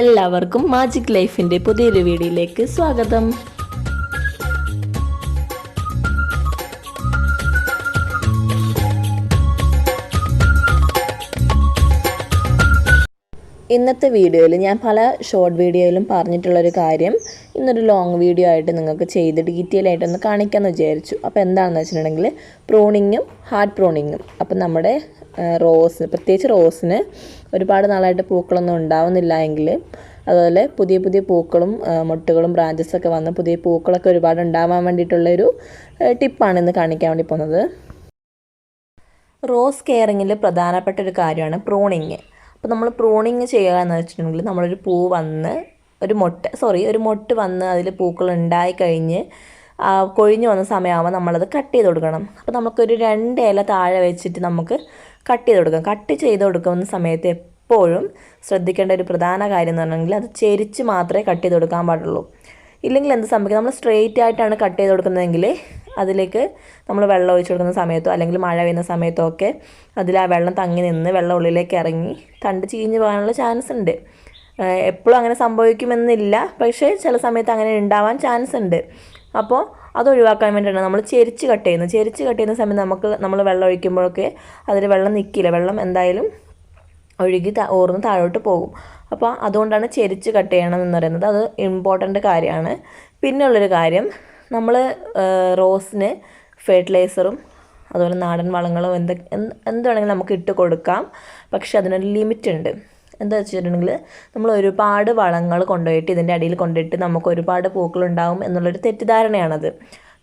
എല്ലാവർക്കും മാജിക് ലൈഫിന്റെ പുതിയൊരു വീഡിയോയിലേക്ക് സ്വാഗതം. ഇന്നത്തെ വീഡിയോയിൽ ഞാൻ പല ഷോർട്ട് വീഡിയോയിലും പറഞ്ഞിട്ടുള്ളൊരു കാര്യം. ഇന്നൊരു ലോങ് വീഡിയോ ആയിട്ട് നിങ്ങൾക്ക് ചെയ്ത് ഡീറ്റെയിൽ ആയിട്ടൊന്ന് കാണിക്കാമെന്ന് വിചാരിച്ചു. അപ്പോൾ എന്താണെന്ന് വെച്ചിട്ടുണ്ടെങ്കിൽ പ്രോണിങ്ങും ഹാർഡ് പ്രോണിങ്ങും അപ്പം നമ്മുടെ റോസ് പ്രത്യേകിച്ച് റോസിന് ഒരുപാട് നാളായിട്ട് പൂക്കളൊന്നും ഉണ്ടാവുന്നില്ല എങ്കിൽ അതുപോലെ പുതിയ പുതിയ പൂക്കളും മുട്ടുകളും ബ്രാഞ്ചസൊക്കെ വന്ന് പുതിയ പൂക്കളൊക്കെ ഒരുപാട് ഉണ്ടാവാൻ വേണ്ടിയിട്ടുള്ളൊരു ടിപ്പാണ് ഇന്ന് കാണിക്കാൻ വേണ്ടി പോകുന്നത്. റോസ് കെയറിങ്ങിൽ പ്രധാനപ്പെട്ട ഒരു കാര്യമാണ് പ്രൂണിങ്. അപ്പോൾ നമ്മൾ പ്രൂണിങ് ചെയ്യുക എന്ന് വെച്ചിട്ടുണ്ടെങ്കിൽ നമ്മളൊരു പൂ വന്ന് ഒരു മൊട്ട് സോറി ഒരു മൊട്ട് വന്ന് അതിൽ പൂക്കൾ ഉണ്ടായി കഴിഞ്ഞ് കൊഴിഞ്ഞു വന്ന സമയമാകുമ്പോൾ നമ്മളത് കട്ട് ചെയ്ത് കൊടുക്കണം. അപ്പോൾ നമുക്കൊരു രണ്ട് ഇല താഴെ വെച്ചിട്ട് നമുക്ക് കട്ട് ചെയ്ത് കൊടുക്കാം. കട്ട് ചെയ്ത് കൊടുക്കുന്ന സമയത്ത് എപ്പോഴും ശ്രദ്ധിക്കേണ്ട ഒരു പ്രധാന കാര്യം എന്ന് പറഞ്ഞെങ്കിൽ അത് ചെരിച്ച് മാത്രമേ കട്ട് ചെയ്ത് കൊടുക്കാൻ പാടുള്ളൂ. ഇല്ലെങ്കിൽ എന്ത് സംഭവിക്കും? നമ്മൾ സ്ട്രെയിറ്റ് ആയിട്ടാണ് കട്ട് ചെയ്ത് കൊടുക്കുന്നതെങ്കിൽ അതിലേക്ക് നമ്മൾ വെള്ളം ഒഴിച്ചു കൊടുക്കുന്ന സമയത്തോ അല്ലെങ്കിൽ മഴ പെയ്യുന്ന സമയത്തോ ഒക്കെ അതിൽ ആ വെള്ളം തങ്ങി നിന്ന് വെള്ളം ഉള്ളിലേക്ക് ഇറങ്ങി തണ്ട് ചീഞ്ഞ് പോകാനുള്ള ചാൻസ് ഉണ്ട്. എപ്പോഴും അങ്ങനെ സംഭവിക്കുമെന്നില്ല. പക്ഷേ ചില സമയത്ത് അങ്ങനെ ഉണ്ടാവാൻ ചാൻസ് ഉണ്ട്. അപ്പോൾ അത് ഒഴിവാക്കാൻ വേണ്ടിയിട്ടാണ്. നമ്മൾ ചെരിച്ച് കട്ട് ചെയ്യുന്നത്. ചെരിച്ച് കട്ട് ചെയ്യുന്ന സമയത്ത് നമുക്ക് നമ്മൾ വെള്ളം ഒഴിക്കുമ്പോഴൊക്കെ അതിൽ വെള്ളം നിൽക്കില്ല വെള്ളം എന്തായാലും ഒഴുകി ഓർന്ന് താഴോട്ട് പോകും. അപ്പോൾ അതുകൊണ്ടാണ് ചെരിച്ച് കട്ട് ചെയ്യണം എന്ന് പറയുന്നത്. അത് ഇമ്പോർട്ടന്റ് കാര്യമാണ്. പിന്നെ ഉള്ളൊരു കാര്യം നമ്മൾ റോസിന് ഫെർട്ടിലൈസറും അതുപോലെ നാടൻ വളങ്ങളും എന്ത് എന്ത് വേണമെങ്കിലും നമുക്ക് ഇട്ട് കൊടുക്കാം. പക്ഷെ അതിനൊരു ലിമിറ്റ് ഉണ്ട് എന്താ വെച്ചിട്ടുണ്ടെങ്കിൽ നമ്മൾ ഒരുപാട് വളങ്ങൾ കൊണ്ടുപോയിട്ട് ഇതിന്റെ അടിയിൽ കൊണ്ടുപോയിട്ട് നമുക്ക് ഒരുപാട് പൂക്കളുണ്ടാവും എന്നുള്ളൊരു തെറ്റിദ്ധാരണയാണത്.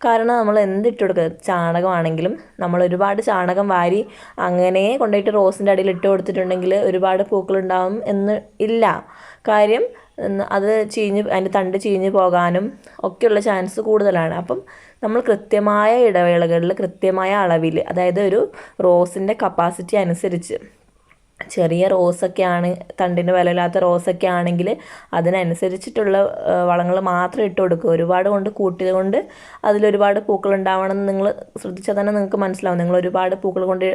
കാരണം നമ്മൾ എന്തിട്ട് കൊടുക്കുക ചാണകമാണെങ്കിലും നമ്മൾ ഒരുപാട് ചാണകം വാരി അങ്ങനെ കൊണ്ടുപോയിട്ട് റോസിന്റെ അടിയിൽ ഇട്ട് കൊടുത്തിട്ടുണ്ടെങ്കിൽ ഒരുപാട് പൂക്കളുണ്ടാവും എന്ന് ഇല്ല. കാര്യം അത് ചീഞ്ഞ് അതിന്റെ തണ്ട് ചീഞ്ഞ് പോകാനും ഒക്കെയുള്ള ചാൻസ് കൂടുതലാണ്. അപ്പം നമ്മൾ കൃത്യമായ ഇടവേളകളിൽ കൃത്യമായ അളവിൽ അതായത് ഒരു റോസിന്റെ കപ്പാസിറ്റി അനുസരിച്ച് ചെറിയ റോസൊക്കെയാണ് തണ്ടിന് വിലയില്ലാത്ത റോസൊക്കെ ആണെങ്കിൽ അതിനനുസരിച്ചിട്ടുള്ള വളങ്ങൾ മാത്രം ഇട്ട് കൊടുക്കുക. ഒരുപാട് കൊണ്ട് കൂട്ടിയത് കൊണ്ട് അതിലൊരുപാട് പൂക്കൾ ഉണ്ടാവണം എന്ന് നിങ്ങൾ ശ്രദ്ധിച്ചാൽ തന്നെ നിങ്ങൾക്ക് മനസ്സിലാവും. നിങ്ങൾ ഒരുപാട് പൂക്കൾ കൊണ്ട്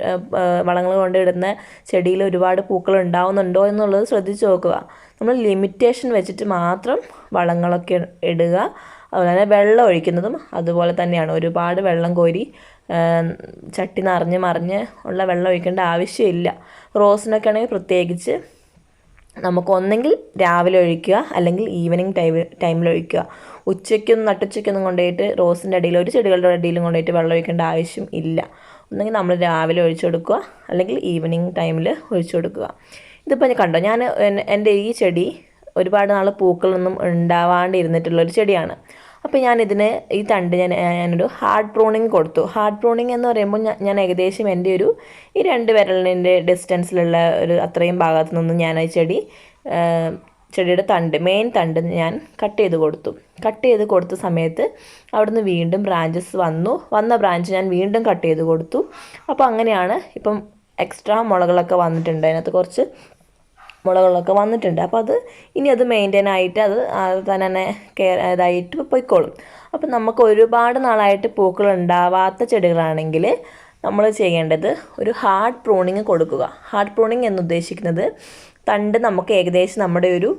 വളങ്ങൾ കൊണ്ട് ഇടുന്ന ചെടിയിൽ ഒരുപാട് പൂക്കൾ ഉണ്ടാവുന്നുണ്ടോ എന്നുള്ളത് ശ്രദ്ധിച്ച് നോക്കുക. നമ്മൾ ലിമിറ്റേഷൻ വെച്ചിട്ട് മാത്രം വളങ്ങളൊക്കെ ഇടുക. അതുപോലെ തന്നെ വെള്ളം ഒഴിക്കുന്നതും അതുപോലെ തന്നെയാണ്. ഒരുപാട് വെള്ളം കോരി ചട്ടി നിറഞ്ഞ് മറിഞ്ഞ് ഉള്ള വെള്ളം ഒഴിക്കേണ്ട ആവശ്യമില്ല. റോസിനൊക്കെ ആണെങ്കിൽ പ്രത്യേകിച്ച് നമുക്ക് ഒന്നെങ്കിൽ രാവിലെ ഒഴിക്കുക അല്ലെങ്കിൽ ഈവനിങ് ടൈം ടൈമിൽ ഒഴിക്കുക. ഉച്ചയ്ക്കൊന്നും നട്ടുച്ചയ്ക്കൊന്നും കൊണ്ടുപോയിട്ട് റോസിന്റെ അടിയിൽ ഒരു ചെടികളുടെ അടിയിലും കൊണ്ടുപോയിട്ട് വെള്ളം ഒഴിക്കേണ്ട ആവശ്യം ഇല്ല. ഒന്നെങ്കിൽ നമ്മൾ രാവിലെ ഒഴിച്ചു കൊടുക്കുക അല്ലെങ്കിൽ ഈവനിങ് ടൈമിൽ ഒഴിച്ചു കൊടുക്കുക. ഇതിപ്പോൾ കണ്ടോ ഞാൻ എൻ- എന്റെ ഈ ചെടി ഒരുപാട് നാൾ പൂക്കളൊന്നും ഉണ്ടാവാണ്ടിരുന്നിട്ടുള്ള ഒരു ചെടിയാണ്. അപ്പോൾ ഞാനിതിന് ഈ തണ്ട് ഞാൻ ഞാനൊരു ഹാർഡ് പ്രൂണിങ് കൊടുത്തു. ഹാർഡ് പ്രൂണിങ് എന്ന് പറയുമ്പോൾ ഞാൻ ഏകദേശം എന്റെ ഒരു ഈ രണ്ട് വിരലിന്റെ ഡിസ്റ്റൻസിലുള്ള ഒരു അത്രയും ഭാഗത്തു നിന്നും ഞാൻ ആ ചെടി ചെടിയുടെ തണ്ട് മെയിൻ തണ്ട് ഞാൻ കട്ട് ചെയ്ത് കൊടുത്തു. കട്ട് ചെയ്ത് കൊടുത്ത സമയത്ത് അവിടുന്ന് വീണ്ടും ബ്രാഞ്ചസ് വന്നു. വന്ന ബ്രാഞ്ച് ഞാൻ വീണ്ടും കട്ട് ചെയ്ത് കൊടുത്തു. അപ്പോൾ അങ്ങനെയാണ് ഇപ്പം എക്സ്ട്രാ മുളകളൊക്കെ വന്നിട്ടുണ്ട്. അതിനകത്ത് കുറച്ച് മുളകളൊക്കെ വന്നിട്ടുണ്ട്. അപ്പോൾ അത് ഇനി അത് മെയിന്റെയിൻ ആയിട്ട് അത് തന്നെ കെയർ ഇതായിട്ട് പൊയ്ക്കോളും. അപ്പോൾ നമുക്ക് ഒരുപാട് നാളായിട്ട് പൂക്കൾ ഉണ്ടാവാത്ത ചെടികളാണെങ്കിൽ നമ്മൾ ചെയ്യേണ്ടത് ഒരു ഹാർഡ് പ്രൂണിങ് കൊടുക്കുക. ഹാർഡ് പ്രൂണിങ് എന്നുദ്ദേശിക്കുന്നത് തണ്ട് നമുക്ക് ഏകദേശം നമ്മുടെ ഒരു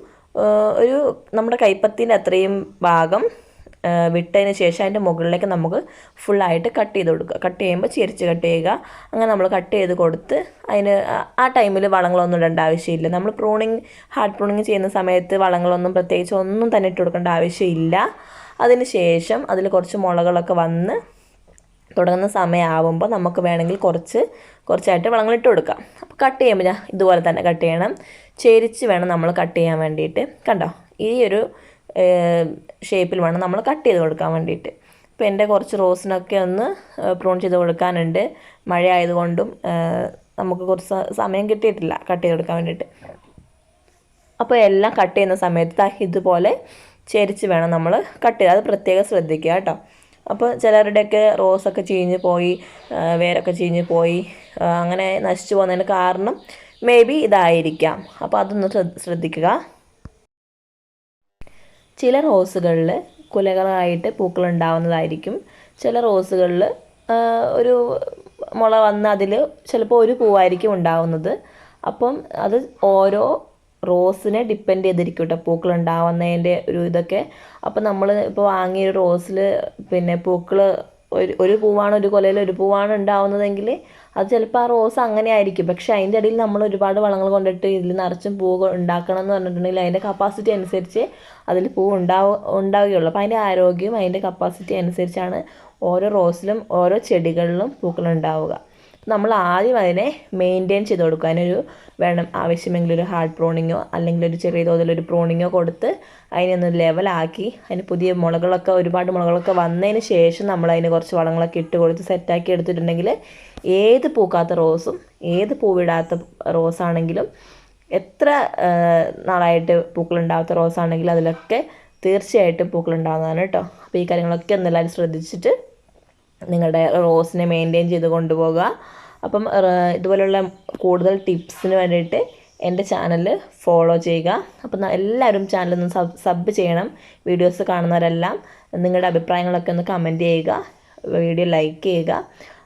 ഒരു നമ്മുടെ കൈപ്പത്തിന്റെ അത്രയും ഭാഗം വിട്ടതിന് ശേഷം അതിന്റെ മുകളിലേക്ക് നമുക്ക് ഫുള്ളായിട്ട് കട്ട് ചെയ്ത് കൊടുക്കുക. കട്ട് ചെയ്യുമ്പോൾ ചിരിച്ച് കട്ട് ചെയ്യുക. അങ്ങനെ നമ്മൾ കട്ട് ചെയ്ത് കൊടുത്ത് അതിന് ആ- ടൈമിൽ വളങ്ങളൊന്നും ഇടേണ്ട ആവശ്യമില്ല. നമ്മൾ പ്രൂണിങ് ഹാർഡ് പ്രൂണിങ് ചെയ്യുന്ന സമയത്ത് വളങ്ങളൊന്നും പ്രത്യേകിച്ച് ഒന്നും തന്നെ ഇട്ട് കൊടുക്കേണ്ട ആവശ്യമില്ല. അതിന് ശേഷം അതിൽ കുറച്ച് മുളകളൊക്കെ വന്ന് തുടങ്ങുന്ന സമയമാവുമ്പോൾ നമുക്ക് വേണമെങ്കിൽ കുറച്ച് കുറച്ചായിട്ട് വളങ്ങൾ ഇട്ട് കൊടുക്കാം. അപ്പോൾ കട്ട് ചെയ്യുമ്പോൾ ഇതുപോലെ തന്നെ കട്ട് ചെയ്യണം. ചേരിച്ച് വേണം നമ്മൾ കട്ട് ചെയ്യാൻ വേണ്ടിയിട്ട്. കണ്ടോ? ഈ ഒരു ഷേപ്പിൽ വേണം നമ്മൾ കട്ട് ചെയ്ത് കൊടുക്കാൻ വേണ്ടിയിട്ട്. ഇപ്പോൾ എന്റെ കുറച്ച് റോസിനൊക്കെ ഒന്ന് പ്രൂൺ ചെയ്ത് കൊടുക്കാനുണ്ട്. മഴ ആയതുകൊണ്ടും നമുക്ക് കുറച്ച് സമയം കിട്ടിയിട്ടില്ല കട്ട് ചെയ്ത് കൊടുക്കാൻ വേണ്ടിയിട്ട്. അപ്പോൾ എല്ലാം കട്ട് ചെയ്യുന്ന സമയത്ത് ഇതുപോലെ ചേരിച്ച് വേണം നമ്മൾ കട്ട് ചെയ്ത്. അത് പ്രത്യേകം ശ്രദ്ധിക്കുക കേട്ടോ. അപ്പോൾ ചിലരുടെയൊക്കെ റോസൊക്കെ ചീഞ്ഞ് പോയി വേരൊക്കെ ചീഞ്ഞ് പോയി അങ്ങനെ നശിച്ചു പോകുന്നതിന് കാരണം മേ ബി ഇതായിരിക്കാം. അപ്പോൾ അതൊന്ന് ശ്രദ്ധിക്കുക. ചില റോസുകളിൽ കുലകളായിട്ട് പൂക്കൾ ഉണ്ടാവുന്നതായിരിക്കും ചില റോസുകളിൽ ഒരു മുള വന്ന് അതിൽ ചിലപ്പോൾ ഒരു പൂവായിരിക്കും ഉണ്ടാവുന്നത്. അപ്പം അത് ഓരോ റോസിനെ ഡിപ്പെൻഡ് ചെയ്തിരിക്കും കേട്ടോ. പൂക്കൾ ഉണ്ടാവുന്നതിന്റെ ഒരു ഇതൊക്കെ. അപ്പോൾ നമ്മൾ ഇപ്പോൾ വാങ്ങിയ റോസിൽ പിന്നെ പൂക്കൾ ഒരു ഒരു പൂവാണ് ഒരു കൊലയിൽ ഒരു പൂവാണ് ഉണ്ടാവുന്നതെങ്കിൽ അത് ചിലപ്പോൾ ആ റോസ് അങ്ങനെ ആയിരിക്കും പക്ഷേ അതിന്റെ ഇടയിൽ നമ്മൾ ഒരുപാട് വളങ്ങൾ കൊണ്ടിട്ട് ഇതിൽ നിറച്ചും പൂ ഉണ്ടാക്കണം എന്ന് പറഞ്ഞിട്ടുണ്ടെങ്കിൽ അതിന്റെ കപ്പാസിറ്റി അനുസരിച്ച് അതിൽ പൂ ഉണ്ടാവുക ഉണ്ടാവുകയുള്ളൂ. അപ്പോൾ അതിന്റെ ആരോഗ്യം അതിന്റെ കപ്പാസിറ്റി അനുസരിച്ചാണ് ഓരോ റോസിലും ഓരോ ചെടികളിലും പൂക്കൾ ഉണ്ടാവുക. നമ്മൾ ആദ്യം അതിനെ മെയിന്റെയിൻ ചെയ്ത് കൊടുക്കാനൊരു വേണം ആവശ്യമെങ്കിൽ ഒരു ഹാർഡ് പ്രോണിങ്ങോ അല്ലെങ്കിൽ ഒരു ചെറിയ തോതിലൊരു പ്രോണിങ്ങോ കൊടുത്ത് അതിനെ ഒന്ന് ലെവലാക്കി അതിന് പുതിയ മുളകളൊക്കെ ഒരുപാട് മുളകളൊക്കെ വന്നതിന് ശേഷം നമ്മൾ അതിന് കുറച്ച് വളങ്ങളൊക്കെ ഇട്ട് കൊടുത്ത് സെറ്റാക്കി എടുത്തിട്ടുണ്ടെങ്കിൽ ഏത് പൂക്കാത്ത റോസും ഏത് പൂവിടാത്ത റോസാണെങ്കിലും എത്ര നാളായിട്ട് പൂക്കളുണ്ടാവാത്ത റോസാണെങ്കിലും അതിലൊക്കെ തീർച്ചയായിട്ടും പൂക്കളുണ്ടാകുന്നതാണ് കേട്ടോ. അപ്പോൾ ഈ കാര്യങ്ങളൊക്കെ ഒന്നെല്ലാവരും ശ്രദ്ധിച്ചിട്ട് നിങ്ങളുടെ റോസിനെ മെയിന്റെയിൻ ചെയ്ത് കൊണ്ടുപോകുക അപ്പം ഇതുപോലെയുള്ള കൂടുതൽ ടിപ്സിന് വേണ്ടിയിട്ട് എന്റെ ചാനൽ ഫോളോ ചെയ്യുക. അപ്പം എല്ലാവരും ചാനലൊന്ന് സബ് സബ് ചെയ്യണം. വീഡിയോസ് കാണുന്നവരെല്ലാം നിങ്ങളുടെ അഭിപ്രായങ്ങളൊക്കെ ഒന്ന് കമന്റ് ചെയ്യുക. വീഡിയോ ലൈക്ക് ചെയ്യുക.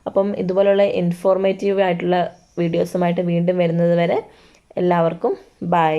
അപ്പം ഇതുപോലുള്ള ഇൻഫോർമേറ്റീവ് ആയിട്ടുള്ള വീഡിയോസുമായിട്ട് വീണ്ടും വരുന്നത് വരെ എല്ലാവർക്കും ബൈ